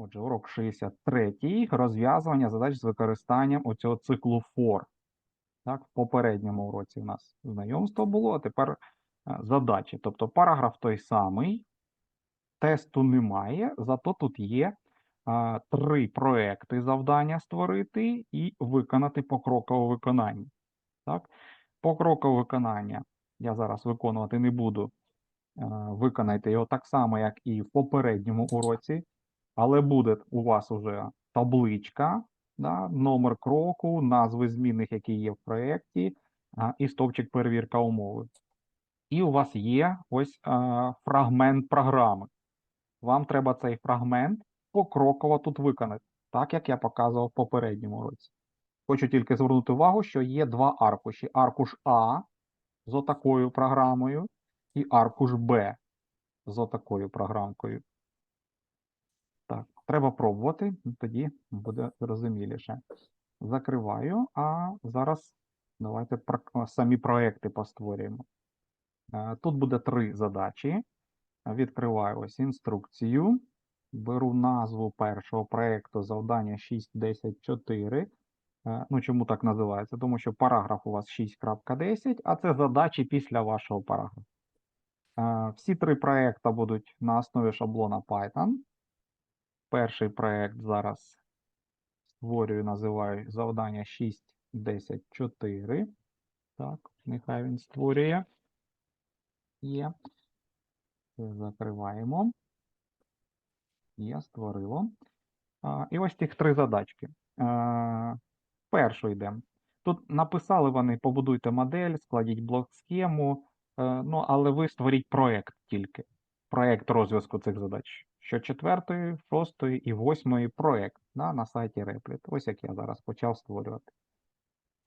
Отже, урок 63 розв'язування задач з використанням оцього циклу for. Так, в попередньому уроці у нас знайомство було, а тепер е, задачі. Тобто параграф той самий, тесту немає, зато тут є а, три проекти завдання створити і виконати покрокове виконання. Так? Покрокове виконання я зараз виконувати не буду. Е, Виконайте його так само, як і в попередньому уроці, але буде у вас уже табличка, да, номер кроку, назви змінних, які є в проєкті, і стовпчик перевірка умови. І у вас є ось а, фрагмент програми. Вам треба цей фрагмент покроково тут виконати, так як я показував в попередньому році. Хочу тільки звернути увагу, що є два аркуші: аркуш А з отакою програмою і аркуш Б з отакою програмкою. Треба пробувати, тоді буде зрозуміліше. Закриваю, а зараз давайте самі проекти постворюємо. Е, Тут буде три задачі. Відкриваю ось інструкцію. Беру назву першого проекту завдання 6.10.4. Е, Ну, чому так називається? Тому що параграф у вас 6.10, а це задачі після вашого параграфу. Е, Всі три проекти будуть на основі шаблона Python. Перший проект зараз створюю, називаю завдання 6.10.4. Так, нехай він створює. Є. Закриваємо. Є, створило. А, і ось тих три задачки. А, першу йдемо. Тут написали вони, побудуйте модель, складіть блок-схему, е, ну, але ви створіть проект тільки. Проект розв'язку цих задач. Що четвертої, шостої і восьмої проект да, на сайті Replit. Ось як я зараз почав створювати.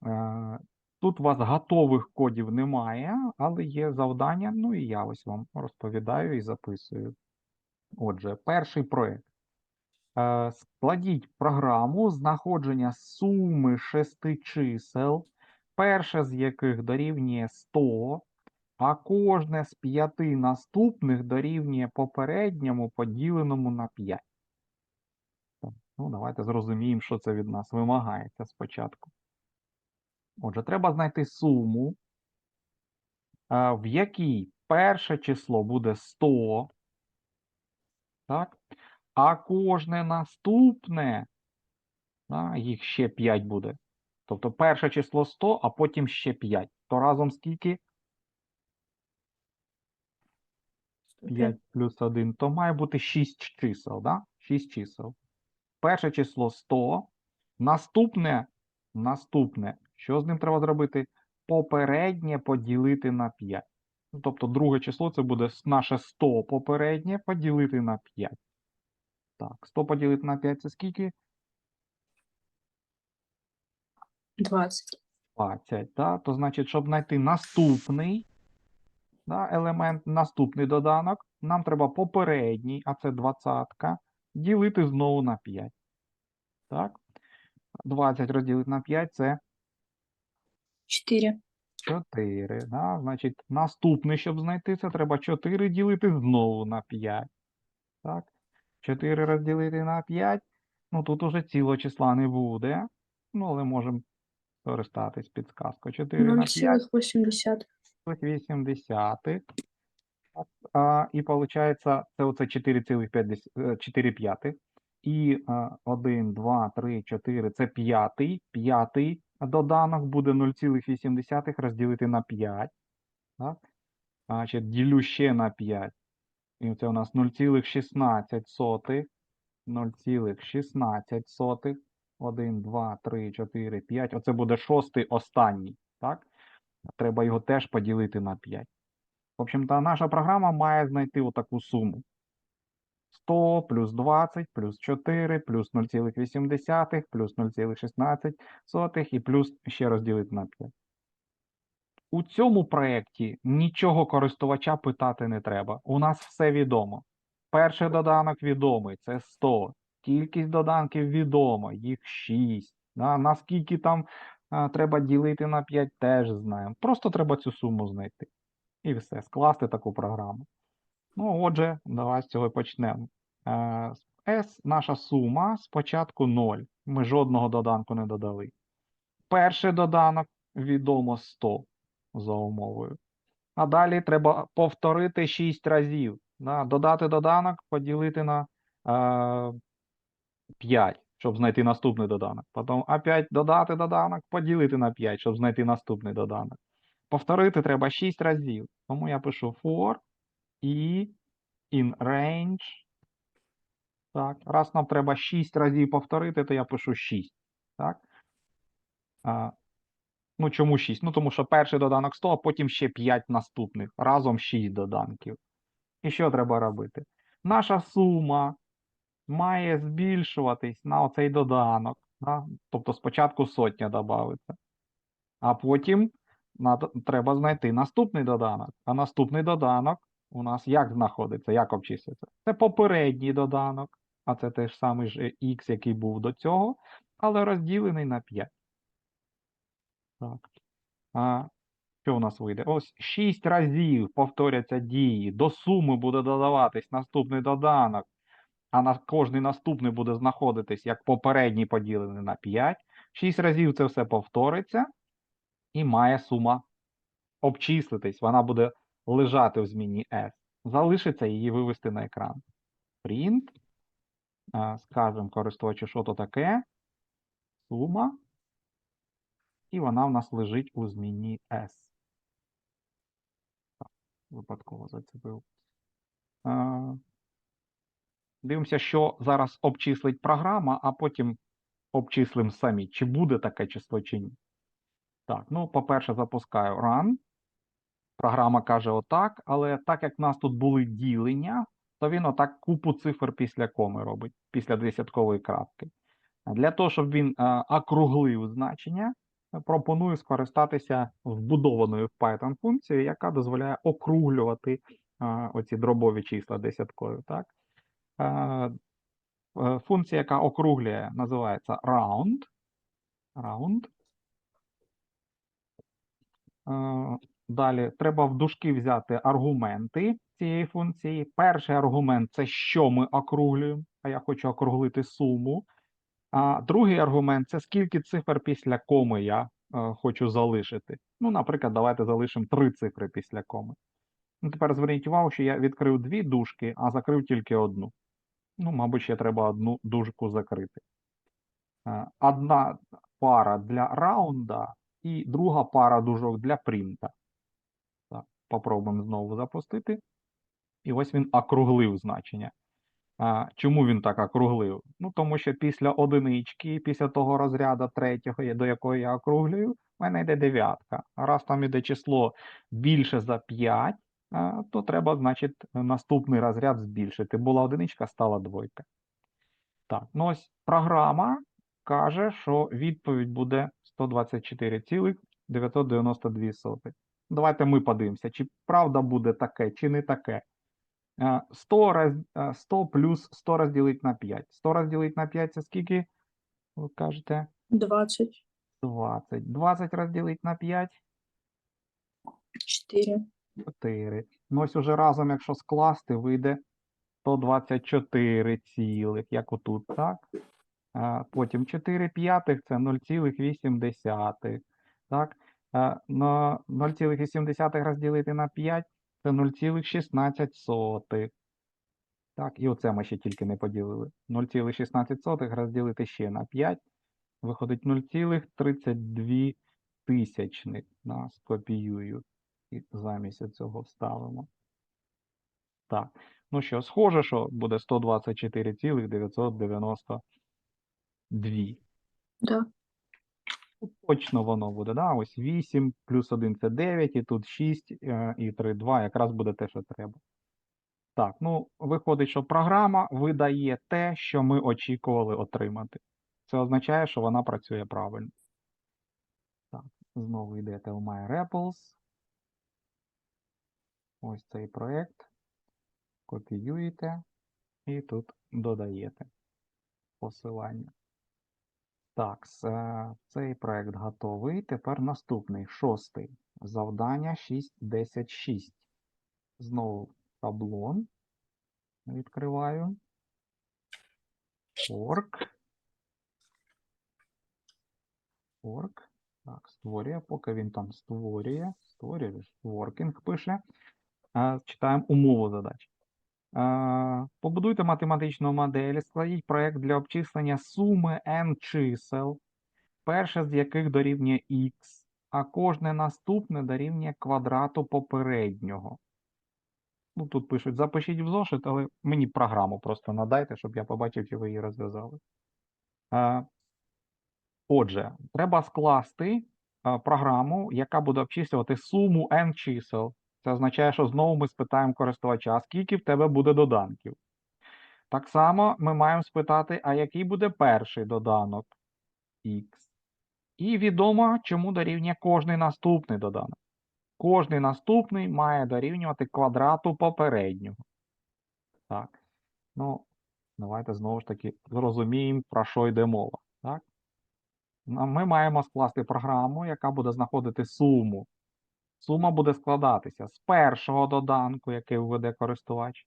Е, Тут у вас готових кодів немає, але є завдання. Ну і я ось вам розповідаю і записую. Отже, перший проект. Е, Складіть програму знаходження суми шести чисел, перше з яких дорівнює 100, а кожне з п'яти наступних дорівнює попередньому поділеному на 5. Ну, давайте зрозуміємо, що це від нас вимагається спочатку. Отже, треба знайти суму, е, в якій перше число буде 100, так? А кожне наступне, да, їх ще 5 буде. Тобто перше число 100, а потім ще 5. То разом скільки? 5 плюс 1. То має бути 6 чисел, да? 6 чисел. Перше число 100. Наступне, наступне, що з ним треба зробити? Попереднє поділити на 5. Ну, тобто друге число це буде наше 100 попереднє поділити на 5. Так, 100 поділити на 5 це скільки? 20. 20, да? то значить, щоб знайти наступний да, елемент, наступний доданок, нам треба попередній, а це двадцятка, ділити знову на 5. Так? 20 розділити на 5 це 4. 4. Да? Значить, наступний, щоб знайти, це треба 4 ділити знову на 5. Так? 4 розділити на 5. Ну, тут уже цілого числа не буде. Ну, але можемо скористатись підсказкою. 4 на 5. 0,80. 80. А, і виходить, це оце 4,4 п'ятих. І 1, 2, 3, 4 це п'ятий. П'ятий доданок буде 0,8 розділити на 5. Так? Значить, ділю ще на 5. І це у нас 0,16. 0,16. 1, 2, 3, 4, 5. Оце буде шостий останній. Так? Треба його теж поділити на 5. В общем-то, наша програма має знайти отаку суму. 100 плюс 20 плюс 4 плюс 0,8 плюс 0,16 і плюс ще розділити на 5. У цьому проєкті нічого користувача питати не треба. У нас все відомо. Перший доданок відомий це 100. Кількість доданків відома, їх 6. Да? Наскільки там треба ділити на 5, теж знаємо. Просто треба цю суму знайти. І все, скласти таку програму. Ну, отже, давай з цього і почнемо. Е, S наша сума спочатку 0. Ми жодного доданку не додали. Перший доданок відомо 100 за умовою. А далі треба повторити 6 разів. Додати доданок, поділити на е, 5, щоб знайти наступний доданок. Потім опять додати доданок, поділити на 5, щоб знайти наступний доданок. Повторити треба 6 разів. Тому я пишу for і in range. Так, раз нам треба 6 разів повторити, то я пишу 6. Так? А, ну, чому 6? Ну, тому що перший доданок 100, а потім ще 5 наступних. Разом 6 доданків. І що треба робити? Наша сума має збільшуватись на оцей доданок. Да? Тобто спочатку сотня додається. А потім треба знайти наступний доданок. А наступний доданок у нас як знаходиться, як обчислюється? Це попередній доданок, а це той ж самий ж x, який був до цього, але розділений на 5. Так. А, що у нас вийде? Ось 6 разів повторяться дії. До суми буде додаватись наступний доданок, а на кожний наступний буде знаходитись як попередній поділений на 5. 6 разів це все повториться, і має сума обчислитись. Вона буде лежати в зміні S. Залишиться її вивести на екран. Print. Скажемо користувачу, що то таке. Сума. І вона в нас лежить у зміні S. Випадково зацепив. А, Дивимося, що зараз обчислить програма, а потім обчислимо самі, чи буде таке число, чи ні. Так, ну, по-перше, запускаю run. Програма каже отак, але так як в нас тут були ділення, то він отак купу цифр після коми робить, після десяткової крапки. Для того, щоб він е, округлив значення, пропоную скористатися вбудованою в Python функцією, яка дозволяє округлювати е, оці дробові числа десяткові. Так? Е, е, Функція, яка округлює, називається round. round. Е, Далі треба в дужки взяти аргументи цієї функції. Перший аргумент це що ми округлюємо, а я хочу округлити суму. А другий аргумент це скільки цифр після коми я е, хочу залишити. Ну, наприклад, давайте залишимо три цифри після коми. Ну, тепер зверніть увагу, що я відкрив дві дужки, а закрив тільки одну. Ну, мабуть, ще треба одну дужку закрити. Е, Одна пара для раунда і друга пара дужок для принта. Так, попробуємо знову запустити. І ось він округлив значення. А, чому він так округлив? Ну, тому що після одинички, після того розряду третього, до якого я округлюю, в мене йде дев'ятка. А раз там іде число більше за 5, а, то треба, значить, наступний розряд збільшити. Була одиничка, стала двойка. Так, ну ось програма каже, що відповідь буде 124,992. Давайте ми подивимося, чи правда буде таке, чи не таке. Е, 100, роз, е, 100 плюс 100 розділити на 5. 100 розділити на 5 це скільки? Ви кажете? 20. 20. 20 розділити на 5 4. 4. Ну ось уже разом, якщо скласти, вийде 124 цілих, як отут, так? Потім 4 п'ятих це 0,8. Так? Е, 0,8 розділити на 5 це 0,16. Так, і оце ми ще тільки не поділили. 0,16 розділити ще на 5. Виходить 0,32 тисячних. Да, скопіюю і замість цього вставимо. Так. Ну що, схоже, що буде 124,992. Да. Ну, Точно воно буде, да? Ось 8 плюс 1 це 9, і тут 6 е, і 3, 2, якраз буде те, що треба. Так, ну, виходить, що програма видає те, що ми очікували отримати. Це означає, що вона працює правильно. Так, знову йдете в MyRapples. Ось цей проєкт. Копіюєте і тут додаєте посилання. Так, е, цей проект готовий. Тепер наступний, шостий. Завдання 6.10.6. Знову шаблон. Відкриваю. Fork. Fork. Так, створює, поки він там створює. Створює, working пише. Читаємо умову задач. Побудуйте математичну модель, складіть проєкт для обчислення суми n чисел, перше з яких дорівнює x, а кожне наступне дорівнює квадрату попереднього. Ну, тут пишуть, запишіть в зошит, але мені програму просто надайте, щоб я побачив, чи ви її розв'язали. Отже, треба скласти програму, яка буде обчислювати суму n чисел. Це означає, що знову ми спитаємо користувача, скільки в тебе буде доданків. Так само ми маємо спитати, а який буде перший доданок x. І відомо, чому дорівнює кожний наступний доданок. Кожний наступний має дорівнювати квадрату попереднього. Так. Ну, давайте знову ж таки зрозуміємо, про що йде мова. Так? Ми маємо скласти програму, яка буде знаходити суму. Сума буде складатися з першого доданку, який введе користувач.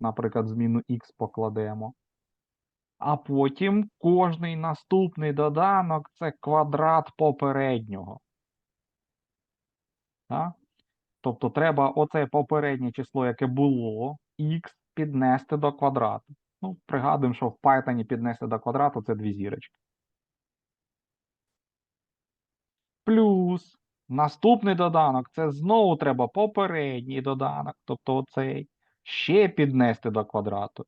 Наприклад, зміну x покладемо. А потім кожний наступний доданок це квадрат попереднього. Так? Тобто треба оце попереднє число, яке було, x піднести до квадрату. Ну, пригадуємо, що в Python піднести до квадрату це дві зірочки. Плюс наступний доданок це знову треба попередній доданок, тобто оцей, ще піднести до квадрату.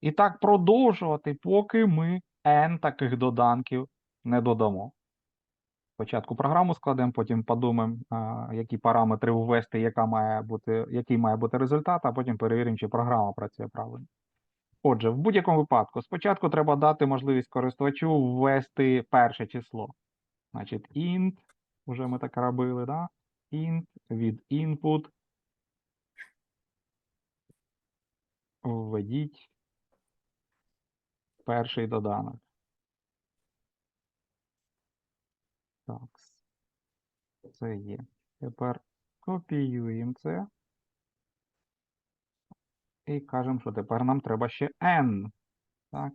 І так продовжувати, поки ми n таких доданків не додамо. Спочатку програму складемо, потім подумаємо, які параметри ввести, яка має бути, який має бути результат, а потім перевіримо, чи програма працює правильно. Отже, в будь-якому випадку, спочатку треба дати можливість користувачу ввести перше число. Значить, int, вже ми так робили, да? int від input. Введіть перший доданок. Так. Це є. Тепер копіюємо це. І кажемо, що тепер нам треба ще n. Так.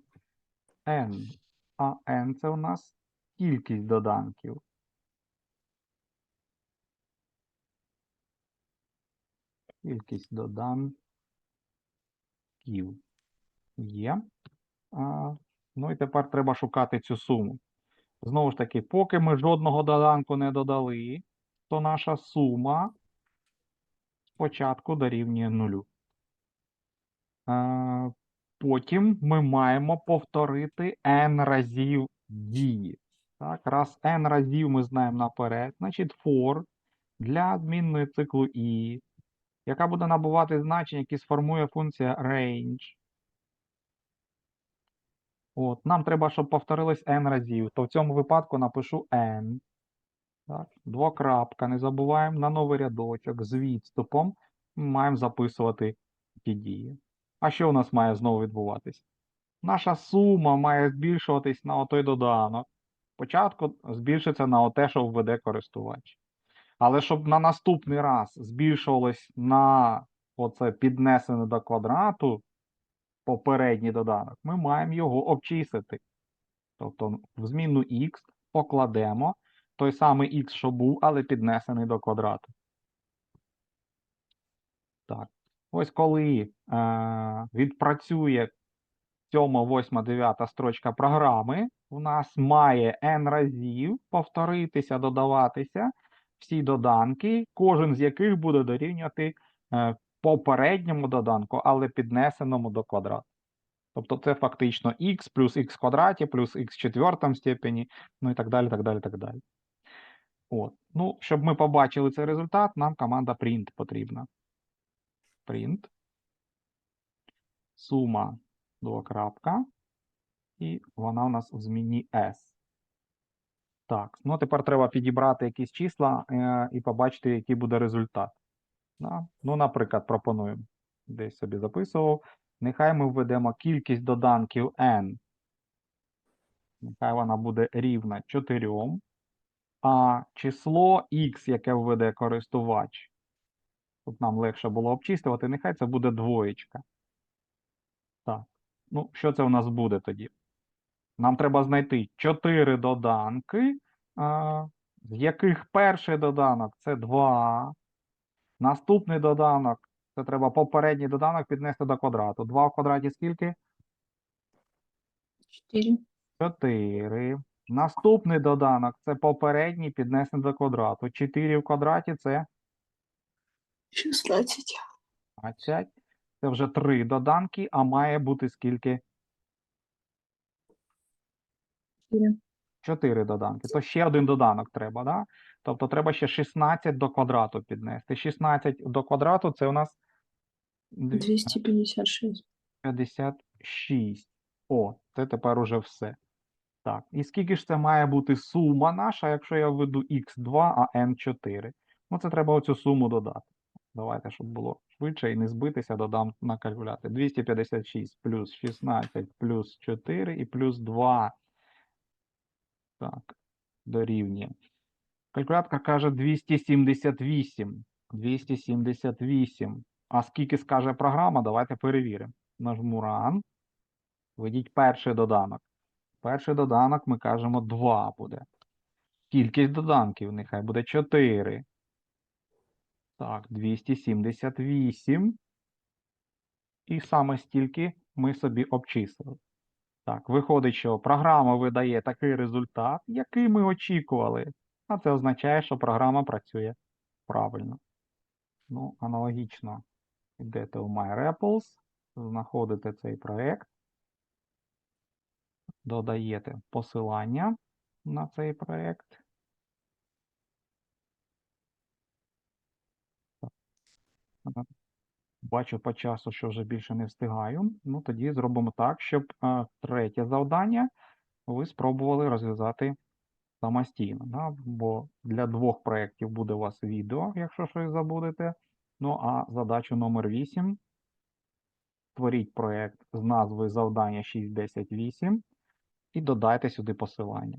n. А n це у нас кількість доданків. Кількість доданків є. А, ну і тепер треба шукати цю суму. Знову ж таки, поки ми жодного доданку не додали, то наша сума спочатку дорівнює нулю. Е, Потім ми маємо повторити n разів дії. Так, раз n разів ми знаємо наперед, значить for для змінної циклу i, яка буде набувати значення, які сформує функція range. От, нам треба, щоб повторилось n разів, то в цьому випадку напишу n. Так, двокрапка, не забуваємо на новий рядочок з відступом. Маємо записувати ті дії. А що у нас має знову відбуватись? Наша сума має збільшуватись на отой доданок. Спочатку збільшиться на оте, що введе користувач. Але щоб на наступний раз збільшувалось на оце піднесене до квадрату попередній доданок, ми маємо його обчислити. Тобто в зміну x покладемо той самий x, що був, але піднесений до квадрату. Так. Ось коли е, відпрацює 7, 8, 9 строчка програми, у нас має n разів повторитися, додаватися всі доданки, кожен з яких буде дорівнювати е, попередньому доданку, але піднесеному до квадрату. Тобто це фактично x плюс в квадраті, плюс x в четвертому степені, ну і так далі, так далі, так далі. От. Ну, щоб ми побачили цей результат, нам команда print потрібна. Print. Сума двокрапка. І вона у нас в зміні S. Так, ну тепер треба підібрати якісь числа е, і побачити, який буде результат. Да? Ну, наприклад, пропонуємо. Десь собі записував. Нехай ми введемо кількість доданків n. Нехай вона буде рівна 4. А число x, яке введе користувач, тут нам легше було обчислювати, нехай це буде двоєчка. Так. Ну, що це у нас буде тоді? Нам треба знайти 4 доданки, з яких перший доданок це 2. Наступний доданок це треба попередній доданок піднести до квадрату. 2 в квадраті скільки? 4. 4. Наступний доданок це попередній піднесений до квадрату. 4 в квадраті це 16. 20. Це вже 3 доданки, а має бути скільки? 4. 4 доданки. То ще один доданок треба, да? Тобто треба ще 16 до квадрату піднести. 16 до квадрату це у нас 256. 256. О, це тепер уже все. Так, і скільки ж це має бути сума наша, якщо я введу x2, а n4? Ну, це треба оцю суму додати. Давайте, щоб було швидше і не збитися, додам на калькулятор. 256 плюс 16 плюс 4 і плюс 2. Так, дорівнює. Калькулятор каже 278. 278. А скільки скаже програма, давайте перевіримо. Нажму Run. Введіть перший доданок. Перший доданок ми кажемо 2 буде. Кількість доданків нехай буде 4. Так, 278. І саме стільки ми собі обчислили. Так, виходить, що програма видає такий результат, який ми очікували. А це означає, що програма працює правильно. Ну, аналогічно йдете у MyRapples, знаходите цей проєкт, додаєте посилання на цей проєкт. Так. Бачу по часу, що вже більше не встигаю. Ну, тоді зробимо так, щоб е, третє завдання ви спробували розв'язати самостійно. Да? Бо для двох проєктів буде у вас відео, якщо щось забудете. Ну, а задачу номер 8. Створіть проєкт з назвою завдання 6.10.8 і додайте сюди посилання.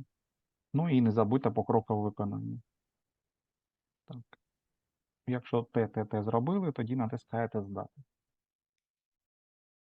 Ну і не забудьте покрокове виконання. Так. Якщо те зробили, тоді натискаєте здати.